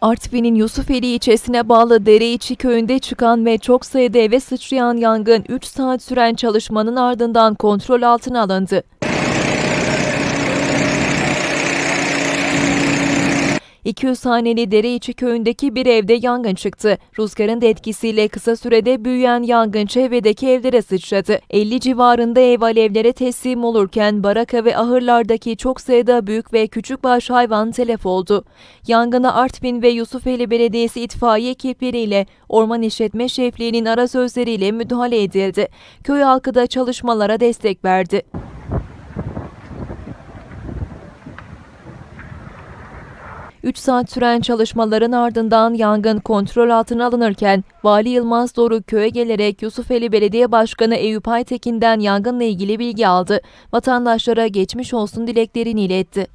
Artvin'in Yusufeli ilçesine bağlı Dereiçi köyünde çıkan ve çok sayıda eve sıçrayan yangın 3 saat süren çalışmanın ardından kontrol altına alındı. 200 haneli Dereiçi köyündeki bir evde yangın çıktı. Rüzgarın da etkisiyle kısa sürede büyüyen yangın çevredeki evlere sıçradı. 50 civarında ev alevlere teslim olurken baraka ve ahırlardaki çok sayıda büyük ve küçükbaş hayvan telef oldu. Yangına Artvin ve Yusufeli Belediyesi itfaiye ekipleriyle Orman İşletme Şefliği'nin ara sözleriyle müdahale edildi. Köy halkı da çalışmalara destek verdi. 3 saat süren çalışmaların ardından yangın kontrol altına alınırken Vali Yılmaz Doruk köye gelerek Yusufeli Belediye Başkanı Eyüp Aytekin'den yangınla ilgili bilgi aldı. Vatandaşlara geçmiş olsun dileklerini iletti.